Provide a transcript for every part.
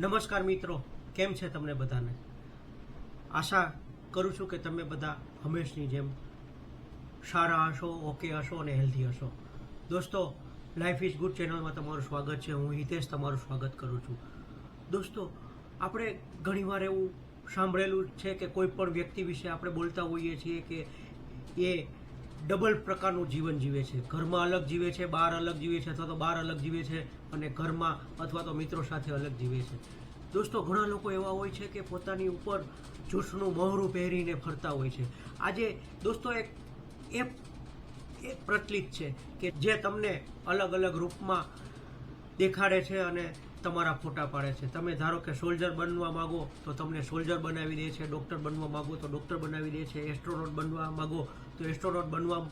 નમસ્કાર મિત્રો, કેમ છે તમને બધાને? આશા કરું છું કે તમે બધા હંમેશની જેમ સારા હશો, ઓકે હશો અને હેલ્ધી હશો. દોસ્તો લાઈફ ઇઝ ગુડ ચેનલમાં તમારું સ્વાગત છે. હું હિતેશ તમારું સ્વાગત કરું છું. દોસ્તો, આપણે ઘણીવાર એવું સાંભળેલું છે કે કોઈ પણ વ્યક્તિ વિશે આપણે બોલતા હોઈએ છીએ કે એ ડબલ પ્રકારનું જીવન જીવે છે. ઘરમાં અલગ જીવે છે, બહાર અલગ જીવે છે, અથવા તો બહાર અલગ જીવે છે અને ઘરમાં અથવા તો મિત્રો સાથે અલગ જીવે છે. દોસ્તો, ઘણા લોકો એવા હોય છે કે પોતાની ઉપર જૂઠનું મોહરું પહેરીને ફરતા હોય છે. આજે, દોસ્તો, એક એ પ્રચલિત છે કે જે તમને અલગ અલગ રૂપમાં દેખાડે છે અને તમારા ફોટા પાડે છે. તમે ધારો કે સોલ્જર બનવા માંગો તો તમને સોલ્જર બનાવી દે છે, ડૉક્ટર બનવા માગો તો ડૉક્ટર બનાવી દે છે, એસ્ટ્રોનોટ બનવા માંગો તો એસ્ટ્રોનોટ બનવા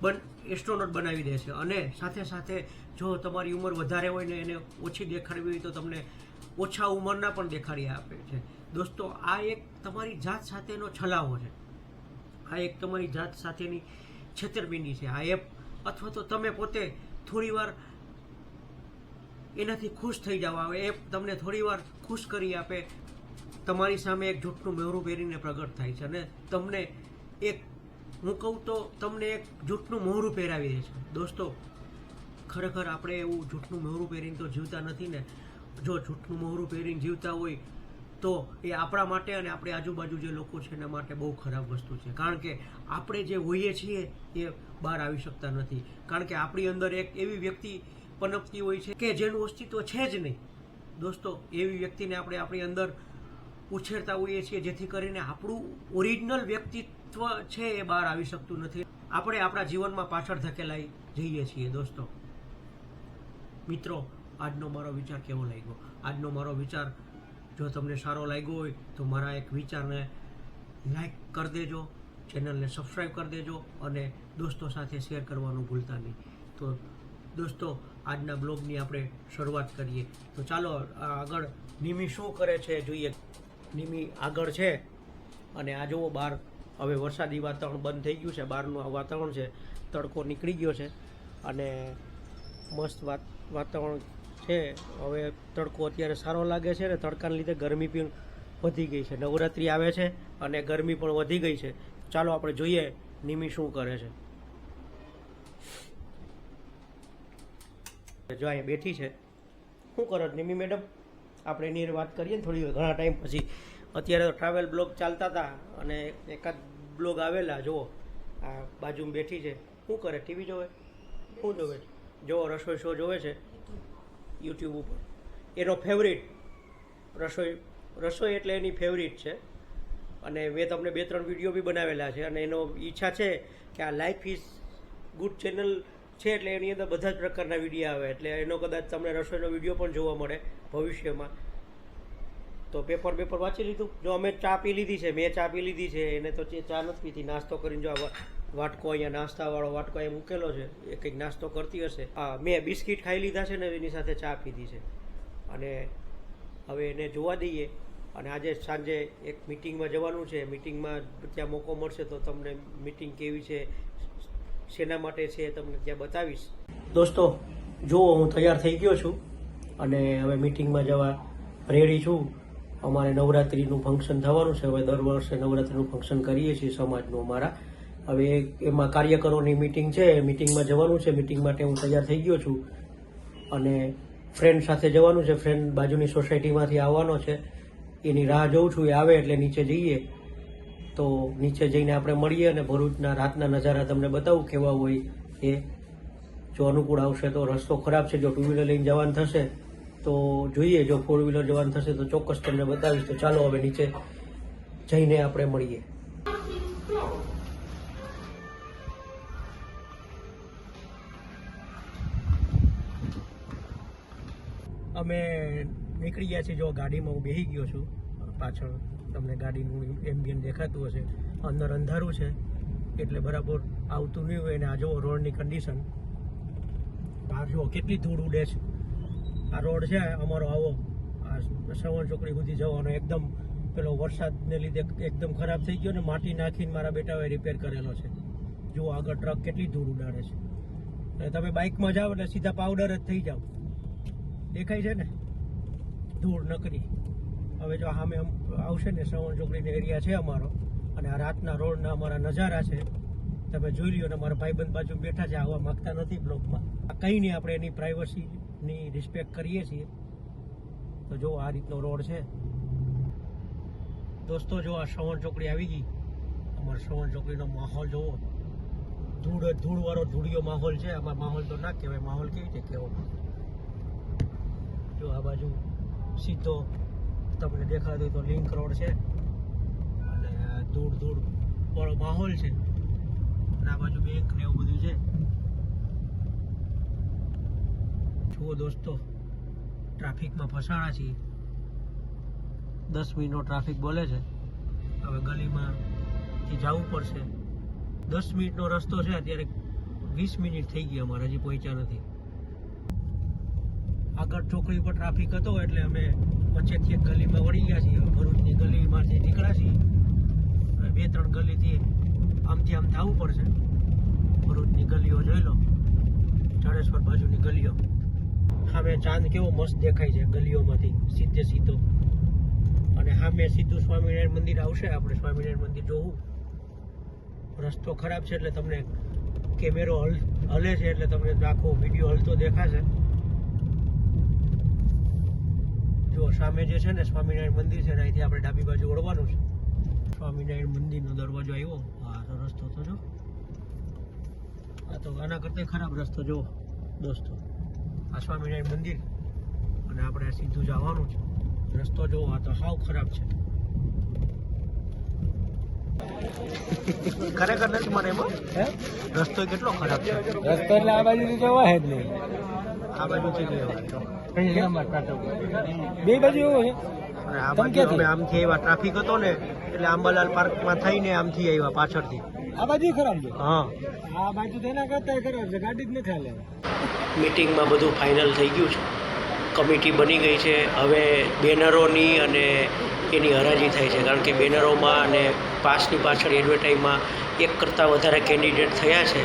બન એસ્ટ્રોનોટ બનાવી દે છે. અને સાથે સાથે જો તમારી ઉંમર વધારે હોય ને એને ઓછી દેખાડવી હોય તો તમને ઓછા ઉંમરના પણ દેખાડી આપે છે. દોસ્તો, આ એક તમારી જાત સાથેનો છલાવો છે. આ એક તમારી જાત સાથેની છેતરપિંડી છે. આ એપ અથવા તો તમે પોતે થોડીવાર એનાથી ખુશ થઈ જાવ. આવે એ તમને થોડીવાર ખુશ કરી આપે. તમારી સામે એક જૂઠનું મેહરું પહેરીને પ્રગટ થાય છે. અને તમને એક હું કહું તો તમને એક જૂઠનું મોહરું પહેરાવી દે છે દોસ્તો, ખરેખર આપણે એવું જૂઠનું મોહરું પહેરીને તો જીવતા નથી ને. જો જૂઠનું મોહરું પહેરીને જીવતા હોય તો એ આપણા માટે અને આપણી આજુબાજુ જે લોકો છે એના માટે બહુ ખરાબ વસ્તુ છે. કારણ કે આપણે જે હોઈએ છીએ એ બહાર આવી શકતા નથી. કારણ કે આપણી અંદર એક એવી વ્યક્તિ પનપતી હોય છે કે જેનું અસ્તિત્વ છે જ નહીં. દોસ્તો, એવી વ્યક્તિને આપણે આપણી અંદર ઉછેરતા હોઈએ છીએ જેથી કરીને આપણું ઓરિજિનલ વ્યક્તિત્વ છે એ બહાર આવી શકતું નથી. આપણે આપણા જીવનમાં પાછળ ધકેલાઈ જઈએ છીએ, દોસ્તો. મિત્રો, આજનો મારો વિચાર કેવો લાગ્યો? આજનો મારો વિચાર, જો તમને સારો લાગ્યો હોય, તો મારા એક વિચારને લાઈક કરી દેજો, ચેનલને સબસ્ક્રાઈબ કરી દેજો અને દોસ્તો સાથે શેર કરવાનું ભૂલતા નહીં. તો, દોસ્તો, આજના બ્લોગની આપણે શરૂઆત કરીએ. તો ચાલો આગળ નિમી શું કરે છે જોઈએ. નિમી આગળ છે. અને આ જુઓ બહાર હવે વરસાદી વાતાવરણ બંધ થઈ ગયું છે, બહારનું આ વાતાવરણ છે, તડકો નીકળી ગયો છે અને મસ્ત વાત, વાતાવરણ છે. હવે તડકો અત્યારે સારો લાગે છે ને તડકાને લીધે ગરમી પણ વધી ગઈ છે. નવરાત્રિ આવે છે અને ગરમી પણ વધી ગઈ છે. ચાલો આપણે જોઈએ નિમી શું કરે છે. જો અહીંયા બેઠી છે. શું કરો નિમી મેડમ? આપણે એની વાત કરીએ ને થોડી ઘણા ટાઈમ પછી. અત્યારે તો ટ્રાવેલ બ્લોગ ચાલતા હતા અને એકાદ બ્લોગ આવેલા, જુઓ, આ બાજુમાં બેઠી છે. શું કરે? ટીવી જોવે? શું જોવે? જુઓ, રસોઈ શો જોવે છે યુટ્યુબ ઉપર. એનો ફેવરિટ રસોઈ રસોઈ એટલે એની ફેવરિટ છે. અને મેં તમને બે ત્રણ વીડિયો બી બનાવેલા છે અને એનો ઈચ્છા છે કે આ લાઈફ ઇઝ ગુડ ચેનલ છે એટલે એની અંદર બધા જ પ્રકારના વીડિયો આવે. એટલે એનો કદાચ તમને રસોઈનો વીડિયો પણ જોવા મળે ભવિષ્યમાં. તો પેપર પેપર વાંચી લીધું. જો અમે ચા પી લીધી છે, મેં ચા પી લીધી છે, એને તો ચે- નથી પીધી. નાસ્તો કરીને જો આ વાટકો અહીંયા નાસ્તાવાળો વાટકો એ મૂકેલો છે, એ કંઈક નાસ્તો કરતી હશે. હા મેં બિસ્કિટ ખાઈ લીધા છે ને, એની સાથે ચા પીધી છે. અને હવે એને જોવા દઈએ. અને આજે સાંજે એક મિટિંગમાં જવાનું છે. મિટિંગમાં ત્યાં મોકો મળશે તો તમને મિટિંગ કેવી છે, શેના માટે છે, તમને ત્યાં બતાવીશ. દોસ્તો, જુઓ, હું તૈયાર થઈ ગયો છું. અને હવે મિટિંગમાં જવા રેડી છું. અમારે નવરાત્રિનું ફંક્શન થવાનું છે. હવે દર વર્ષે નવરાત્રિનું ફંક્શન કરીએ છીએ સમાજનું અમારા. હવે એમાં કાર્યકરોની મિટિંગ છે મિટિંગમાં જવાનું છે. મિટિંગ માટે હું તૈયાર થઈ ગયો છું. અને ફ્રેન્ડ સાથે જવાનું છે. ફ્રેન્ડ બાજુની સોસાયટીમાંથી આવવાનો છે. એની રાહ જોઉં છું, એ આવે એટલે નીચે જઈએ. તો નીચે જઈને આપણે મળીએ અને ભરૂચના રાતના નજારા તમને બતાવું કેવા હોય એ. જો અનુકૂળ આવશે તો રસ્તો ખરાબ છે. જો ટુ વ્હીલર લઈને જવાનું થશે તો જોઈએ, જો ફોર વ્હીલર જવાનું થશે તો ચોક્કસ તમને બતાવીશ. તો ચાલો હવે નીચે જઈને આપણે મળીએ. અમે નીકળી ગયા છીએ, જો ગાડીમાં હું બેસી ગયો છું, પાછળ તમને ગાડીનું એમ્બિયન દેખાતું હશે. અંદર અંધારું છે, એટલે બરાબર આવતું નહીં હોય. અને આ જુઓ રોડની કન્ડિશન બહાર જુઓ, કેટલી ધૂળ ઉડે છે. આ રોડ છે, અમારો આવો. આ શ્રવણ ચોકડી સુધી જવાનો એકદમ પેલો વરસાદને લીધે એકદમ ખરાબ થઈ ગયો ને માટી નાખીને મારા બેટાએ રિપેર કરેલો છે. જુઓ આગળ ટ્રક કેટલી ધૂળ ઉડાડે છે. તમે બાઇકમાં જાઓ એટલે સીધા પાવડર જ થઈ જાઓ. દેખાય છે ને? ધૂળ નકરી. હવે જો સામે આવશે ને શ્રવણ ચોકડીનો એરિયા છે અમારો અને આ રાતના રોડના અમારા નજારા છે. તમે જોઈ લ્યો ને, મારા ભાઈબંધ બાજુ બેઠા છે, આવવા માગતા નથી બ્લોકમાં. આ કંઈ નહીં, આપણે એની પ્રાઇવસીની રિસ્પેક્ટ કરીએ છીએ, તો જો આ રીતનો રોડ છે. દોસ્તો, જો આ શ્રવણ ચોકડી આવી ગઈ, અમારા શ્રવણ ચોકડીનો માહોલ જોવો. ધૂળ ધૂળ વાળો ધૂળિયો માહોલ છે. આમાં માહોલ તો ના કહેવાય. માહોલ કેવી રીતે કહેવો? જો આ બાજુ સીધો તમને દેખાતો હોય તો લિંક રોડ છે. અને ધૂળ ધૂળ વાળો માહોલ છે. અને આ બાજુ બેંક ને એવું બધું છે. જુઓ દોસ્તો, ટ્રાફિકમાં ફસાણા છીએ. દસ મિનિટનો ટ્રાફિક બોલે છે. હવે ગલીમાં થી જવું પડશે. દસ મિનિટનો રસ્તો છે, અત્યારે વીસ મિનિટ થઈ ગઈ અમારે, હજી પહોંચ્યા નથી. આગળ ચોકડી પર ટ્રાફિક હતો એટલે અમે વચ્ચેથી એક ગલીમાં વળી ગયા છીએ. ભરૂચની ગલીમાંથી નીકળ્યા છીએ. બે ત્રણ ગલીથી આમથી આમ થવું પડશે. ભરૂચની ગલીઓ જોઈ લો. જાડેશ્વર બાજુની ગલીઓ. સામે ચાંદ કેવો મસ્ત દેખાય છે ગલીઓમાંથી, સીધે સીધો. અને સામે સીધું સ્વામિનારાયણ મંદિર આવશે, આપણે સ્વામિનારાયણ મંદિર જોવું. રસ્તો ખરાબ છે એટલે તમને કેમેરો હલ, હલે છે એટલે તમને આખો વીડિયો હલતો દેખાશે. જો સામે જે છે ને સ્વામિનારાયણ મંદિર છે ને અહીંથી આપણે ડાબી બાજુ વળવાનું છે. સ્વામિનારાયણ મંદિરનો દરવાજો આવ્યો. હા તો રસ્તો તો જો. આ તો આના કરતાં ખરાબ રસ્તો જો દોસ્તો. આ સ્વામિનારાયણ મંદિર. અને આપણે સીધું જવાનું છે. રસ્તો જોવો આ તો હાવ ખરાબ છે. ખરેખર નથી મને એમાં રસ્તો કેટલો ખરાબ છે? રસ્તો એટલે આ બાજુ જવા હે જ નહીં. આ બાજુથી ગયો બે બાજુ એવો છે. અને આ બાજુ? અમે આમથી આવ્યા? ટ્રાફિક હતો ને એટલે આંબાલાલ પાર્કમાં થઈને આમથી આવ્યા પાછળથી. આ બાજુ ખરાબ છે હા. આ બાજુ તેના કરતા ખરાબ છે ગાડી જ નથી હાલે. મિટિંગમાં બધું ફાઇનલ થઈ ગયું છે. કમિટી બની ગઈ છે. હવે બેનરોની અને એની હરાજી થાય છે. કારણ કે બેનરોમાં અને પાસની પાછળ એડવર્ટાઈઝમાં એક કરતાં વધારે કેન્ડિડેટ થયા છે.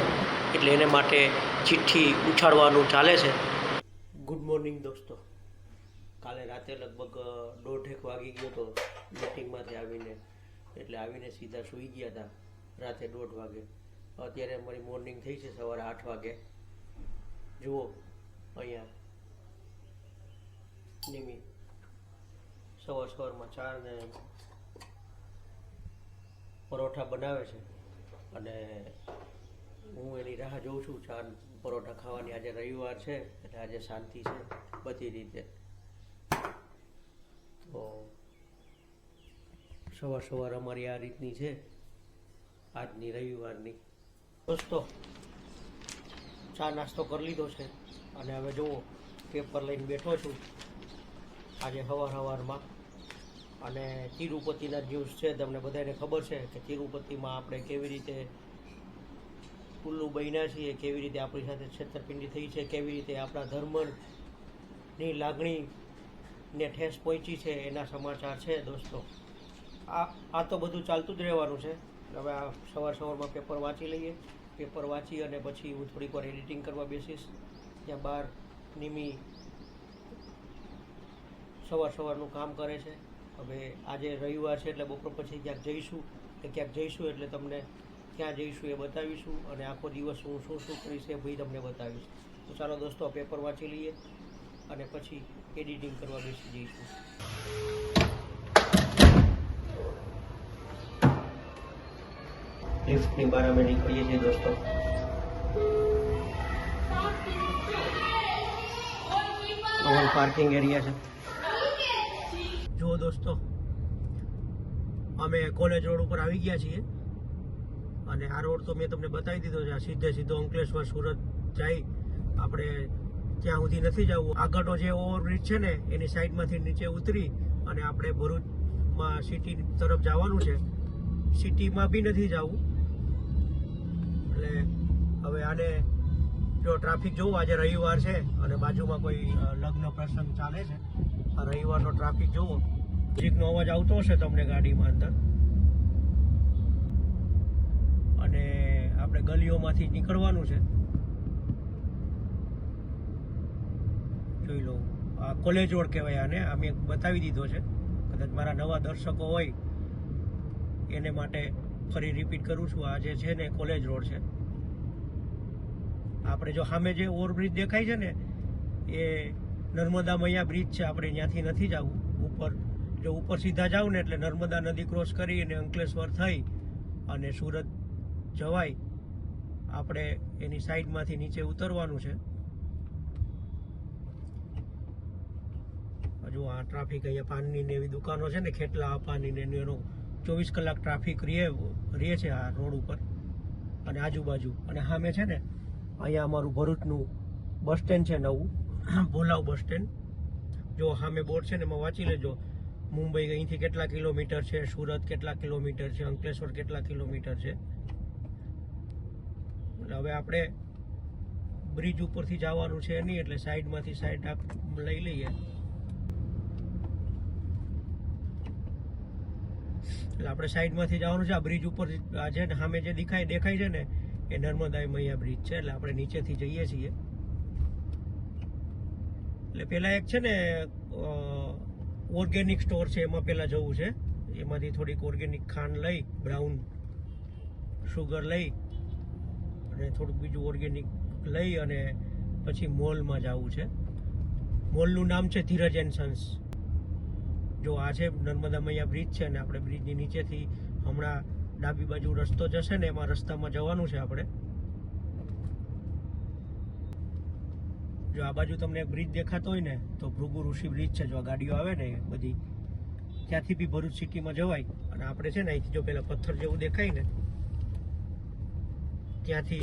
એટલે એને માટે ચિઠ્ઠી ઉછાળવાનું ચાલે છે. ગુડ મોર્નિંગ દોસ્તો. કાલે રાતે લગભગ દોઢેક વાગી ગયો હતો મિટિંગમાંથી આવીને એટલે આવીને સીધા સૂઈ ગયા હતા. રાતે દોઢ વાગે. અત્યારે અમારી મોર્નિંગ થઈ છે સવારે આઠ વાગે. જુઓ અહીંયા. નિમી સવાર સવારમાં ચાર ને પરોઠા બનાવે છે. અને હું એની રાહ જોઉં છું. ચાર પરોઠા ખાવાની આજે રવિવાર છે, એટલે આજે શાંતિ છે, બધી રીતે. તો સવાર સવાર અમારી આ રીતની છે. આજની રવિવારની. દોસ્તો ચા નાસ્તો કરી લીધો છે. અને હવે જુઓ, પેપર લઈને બેઠો છું. આજે સવાર સવારમાં અને તિરુપતિના ન્યૂઝ છે, તમને બધાને ખબર છે કે તિરુપતિમાં આપણે કેવી રીતે ઉલ્લુ બન્યા છીએ, કેવી રીતે આપણી સાથે છેતરપિંડી થઈ છે, કેવી રીતે આપણા ધર્મની લાગણીને ઠેસ પહોંચી છે, એના સમાચાર છે, દોસ્તો. આ આ તો બધું ચાલતું જ રહેવાનું છે. હવે આ સવાર સવારમાં પેપર વાંચી લઈએ. પેપર વાંચી અને પછી હું થોડીક વાર એડિટિંગ કરવા બેસીશ. ત્યાં બાર નિમી સવાર સવારનું કામ કરે છે. હવે આજે રવિવાર છે એટલે બપોર પછી ક્યાંક જઈશું. કે ક્યાંક જઈશું એટલે તમને ક્યાં જઈશું એ બતાવીશું. અને આખો દિવસ હું શું શું કરીશ એ ભાઈ તમને બતાવીશ. તો ચાલો દોસ્તો પેપર વાંચી લઈએ અને પછી એડિટિંગ કરવા બેસી જઈશું. લિફ્ટની બહાર અમે નીકળીએ છીએ દોસ્તો. પાર્કિંગ એરિયા છે. જુઓ દોસ્તો, અમે કોલેજ રોડ ઉપર આવી ગયા છીએ અને આ રોડ તો મેં તમને બતાવી દીધો છે સીધે સીધો અંકલેશ્વર, સુરત જાય. આપણે ત્યાં સુધી નથી જવું. આગળનો જે ઓવરબ્રિજ છે ને, એની સાઈડમાંથી નીચે ઉતરી અને આપણે ભરૂચમાં સિટી તરફ જવાનું છે. સિટીમાં બી નથી જવું. એટલે હવે આને જો ટ્રાફિક જોવું, આજે રવિવાર છે અને બાજુમાં કોઈ લગ્ન પ્રસંગ ચાલે છે, આ રવિવારનો ટ્રાફિક જોવો. મ્યુઝિકનો અવાજ આવતો હશે તમને ગાડીમાં અંદર. અને આપણે ગલીઓમાંથી નીકળવાનું છે. જોઈ લો, આ કોલેજ રોડ કહેવાય આને. આ મેં બતાવી દીધો છે. કદાચ મારા નવા દર્શકો હોય, એને માટે ફરી રિપીટ કરું છું, આ જે છે ને કોલેજ રોડ છે. આપણે જો સામે જે ઓવરબ્રિજ દેખાય છે ને, એ નર્મદા મૈયા બ્રિજ છે, આપણે ત્યાંથી નથી જવું. ઉપર, જો ઉપર સીધા જાવ ને એટલે નર્મદા નદી ક્રોસ કરીને અંકલેશ્વર થઈ અને સુરત જવાય. આપણે એની સાઈડમાંથી નીચે ઉતરવાનું છે. હજુ આ ટ્રાફિક અહીંયા પાનની ને એવી દુકાનો છે ને, ખેટલા, પાનીને એનો ચોવીસ કલાક ટ્રાફિક રહે રહે છે આ રોડ ઉપર અને આજુબાજુ. અને સામે છે ને, અહીંયા અમારું ભરૂચનું બસ સ્ટેન્ડ છે નવું. Bholav bus stand. જો સામે બોર્ડ છે ને, એમાં વાંચી લેજો. મુંબઈ અહીંથી કેટલા કિલોમીટર છે, સુરત કેટલા કિલોમીટર છે, અંકલેશ્વર કેટલા કિલોમીટર છે. એટલે હવે આપણે બ્રિજ ઉપરથી જવાનું છે નહીં, એટલે સાઈડમાંથી સાઈડ લઈ લઈએ. એટલે આપણે સાઈડમાંથી જવાનું છે. આ બ્રિજ ઉપર ને સામે જે દેખાય દેખાય છે ને, એ નર્મદા મૈયા બ્રિજ છે. એટલે આપણે નીચેથી જઈએ છીએ. એટલે પેલા એક છે ને ઓર્ગેનિક સ્ટોર છે. એમાં પેલા જવું છે. એમાંથી થોડીક ઓર્ગેનિક ખાંડ લઈ બ્રાઉન શુગર લઈ, અને થોડુંક બીજું ઓર્ગેનિક લઈ અને પછી મોલમાં જવું છે. મોલનું નામ છે ધીરજ એન્ડ સન્સ. જો આ છે નર્મદા મૈયા બ્રિજ છે ને આપણે બ્રિજની નીચેથી હમણાં ડાબી બાજુ રસ્તો જશે ને એમાં રસ્તામાં જવાનું છે આપણે. જો આ બાજુ તમને બ્રિજ દેખાતો હોય ને, તો ભૃગુ ઋષિ બ્રિજ છે. જો આ ગાડીઓ આવે ને બધી ત્યાંથી બી ભરૂચ સિટીમાં જવાય. અને આપણે છે ને અહીંથી જો પેલા પથ્થર જેવું દેખાય ને, ત્યાંથી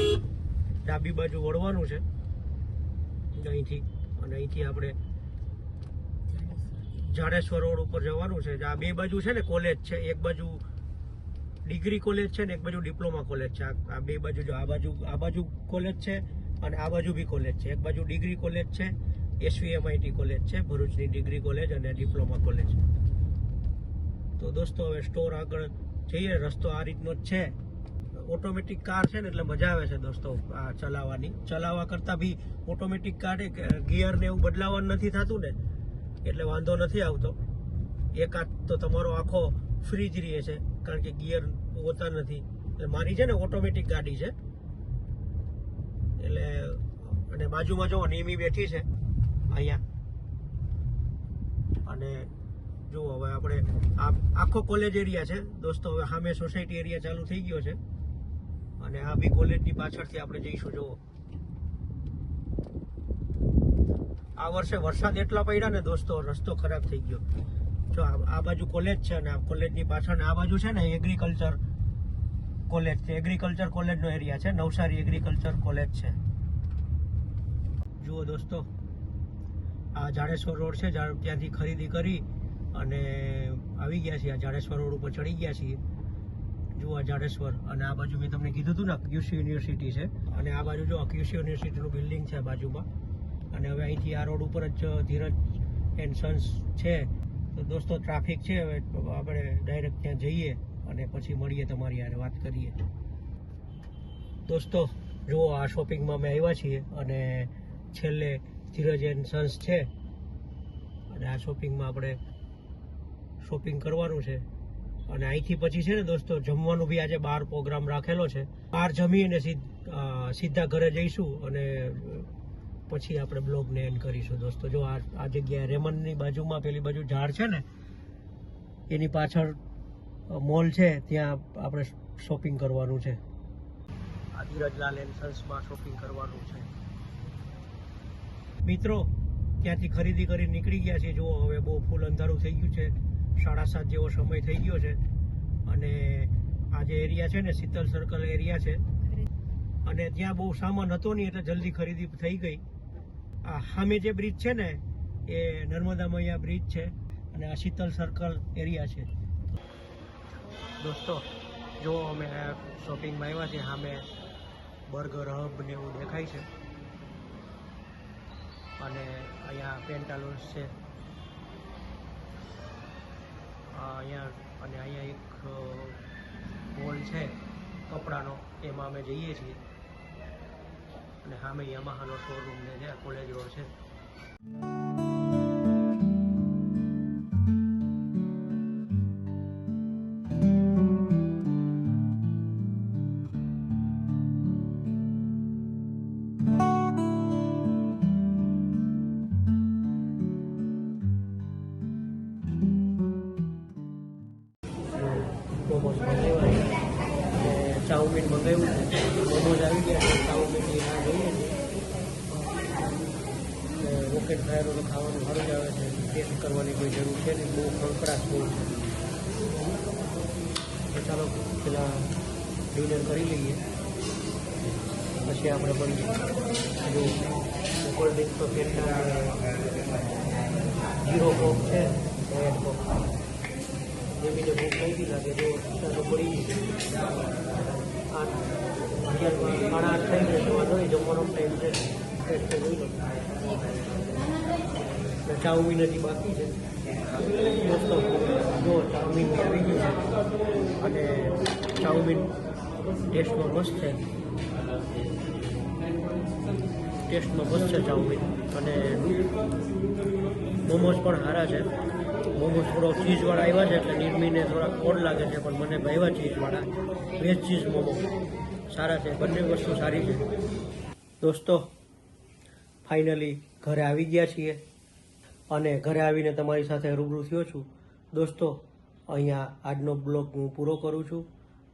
ડાબી બાજુ વળવાનું છે. અહીંથી, અને અહીંથી આપણે જાડેશ્વર રોડ ઉપર જવાનું છે આ બે બાજુ છે ને કોલેજ છે, એક બાજુ ડિગ્રી કોલેજ છે ને એક બાજુ ડિપ્લોમા કોલેજ છે. આ- બે બાજુ જો આ બાજુ આ બાજુ કોલેજ છે અને આ બાજુ બી કોલેજ છે. એક બાજુ ડિગ્રી કોલેજ છે એસવીએમઆઈટી કોલેજ છે, ભરૂચની ડિગ્રી કોલેજ અને ડિપ્લોમા કોલેજ તો દોસ્તો, હવે સ્ટોર આગળ જઈએ. રસ્તો આ રીતનો જ છે. ઓટોમેટિક કાર છે ને એટલે મજા આવે છે દોસ્તો, આ ચલાવવાની. ચલાવવા કરતાં બી ઓટોમેટિક કાર ગિયર ને એવું બદલાવવાનું નથી થતું ને. એટલે વાંધો નથી આવતો. એકાદ તો તમારો આખો ફ્રી જ રહે છે, કારણ કે ગિયર હોતા નથી. એટલે મારી છે ને ઓટોમેટિક ગાડી છે. એટલે અને બાજુમાં જો નિમી બેઠી છે, અહીંયા. અને જુઓ હવે આપણે આ આખો કોલેજ એરિયા છે. દોસ્તો, હવે સામે સોસાયટી એરિયા ચાલુ થઈ ગયો છે. અને આ બી કોલેજની પાછળથી આપણે જઈશું, જુઓ. આ વર્ષે વરસાદ એટલા પડ્યા ને દોસ્તો, રસ્તો ખરાબ થઈ ગયો. જો આ બાજુ કોલેજ છે ને, આ કોલેજની પાછળ આ બાજુ છે ને એગ્રીકલ્ચર કોલેજ છે. એગ્રીકલ્ચર કોલેજનો એરિયા છે, નવસારી એગ્રીકલ્ચર કોલેજ છે. જુઓ દોસ્તો, આ જાડેશ્વર રોડ છે ત્યાંથી ખરીદી કરી અને આવી ગયા છીએ. આ જાડેશ્વર રોડ ઉપર ચડી ગયા છીએ. જુઓ આ જાડેશ્વર. અને આ બાજુ મેં તમને કીધું હતું ને ક્યુસી યુનિવર્સિટી છે. અને આ બાજુ જો ક્યુસી યુનિવર્સિટીનું બિલ્ડિંગ છે આ બાજુમાં. અને હવે અહીંથી આ રોડ ઉપર જ ધીરજ એન્ડ સન્સ છે. તો દોસ્તો, ટ્રાફિક છે હવે આપણે ડાયરેક્ટ ત્યાં જઈએ અને પછી મળીએ તમારી યારે વાત કરીએ. દોસ્તો, જુઓ, આ શોપિંગમાં અમે આવ્યા છીએ અને છેલ્લે ધીરજ એન્ડ સન્સ છે. અને આ શોપિંગમાં આપણે શોપિંગ કરવાનું છે. અને અહીંથી પછી છે ને દોસ્તો, જમવાનું બી આજે બહાર પ્રોગ્રામ રાખેલો છે. બહાર જમીને સીધા ઘરે જઈશું અને પછી આપણે બ્લોગને એન્ડ કરીશું દોસ્તો. જો આ જગ્યાએ રેમનની બાજુમાં પેલી બાજુ ઝાડ છે ને, એની પાછળ મોલ છે, ત્યાં આપણે શોપિંગ કરવાનું છે. આદિરજલાલ એન્ડ સન્સમાં શોપિંગ કરવાનું છે. મિત્રો, ત્યાંથી ખરીદી કરી નીકળી ગયા છે જુઓ, હવે બહુ ફૂલ અંધારું થઈ ગયું છે. સાડા સાત જેવો સમય થઈ ગયો છે. અને આ જે એરિયા છે ને, શીતલ સર્કલ એરિયા છે. અને ત્યાં બહુ સામાન હતો નહીં, એટલે જલ્દી ખરીદી થઈ ગઈ. આ સામે જે બ્રિજ છે ને, એ નર્મદા મૈયા બ્રિજ છે અને આ શીતલ સર્કલ એરિયા છે. દોસ્તો, જો અમે શોપિંગમાં આવ્યા છીએ, સામે બર્ગર હબ ને એવું દેખાય છે. અને અહીંયા પેન્ટાલુન્સ છે. અહીંયા, અને અહીંયા એક મોલ છે, કપડાનો, એમાં અમે જઈએ છીએ. અને સામે યમાહાનો શોરૂમ ને છે કોલેજ રોડ છે. ખાવાનું જ આવે છે ટેસ્ટ કરવાની કોઈ જરૂર છે નહીં, બહુ ખળખળાશ બહુ છે. ચાલો, પેલા ડિનર કરી લઈએ. પછી આપણે બની જો કોલ્ડ ડ્રિંક તો ફેરતા જીરો કોક છે રેડ કોક જે બીજે ભૂખ ગઈ લાગે. જો ચાલો તો પડી આઠ, અગિયાર સાડા આઠ થઈ ગયા તો વાંધો નહીં, જમવાનો ટાઈમ છે. ટેસ્ટ જોઈ લો. ચાઉમીન હજી બાકી છે. જો ચાઉમીન આવી ગયું છે. અને ચાઉમીન ટેસ્ટમાં મસ્ત છે. ટેસ્ટમાં મસ્ત છે ચાઉમીન. અને મોમોઝ પણ સારા છે. મોમોઝ થોડો ચીઝવાળા આવ્યા છે એટલે નિર્મીને થોડા કોડ લાગે છે, પણ મને ભાવ્યા ચીઝવાળા. Veg cheese momo. સારા છે. બંને વસ્તુ સારી છે. દોસ્તો, ફાઇનલી ઘરે આવી ગયા છીએ. અને ઘરે આવીને તમારી સાથે રૂબરૂ થયો છું. દોસ્તો, અહીંયા આજનો બ્લોગ હું પૂરો કરું છું.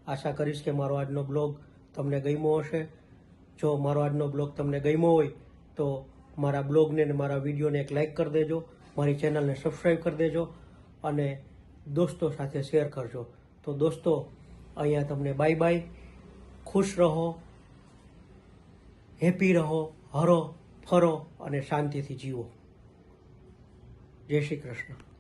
આશા કરીશ કે મારો આજનો બ્લોગ તમને ગમ્યો હશે. જો મારો આજનો બ્લોગ તમને ગમ્યો હોય, તો મારા બ્લોગને અને મારા વિડીયોને એક લાઇક કરી દેજો, મારી ચેનલને સબસ્ક્રાઈબ કરી દેજો અને દોસ્તો સાથે શેર કરજો. તો દોસ્તો, અહીંયા તમને બાય બાય. ખુશ રહો, હેપી રહો, હરો, ફરો અને શાંતિથી જીવો. જય શ્રી કૃષ્ણ.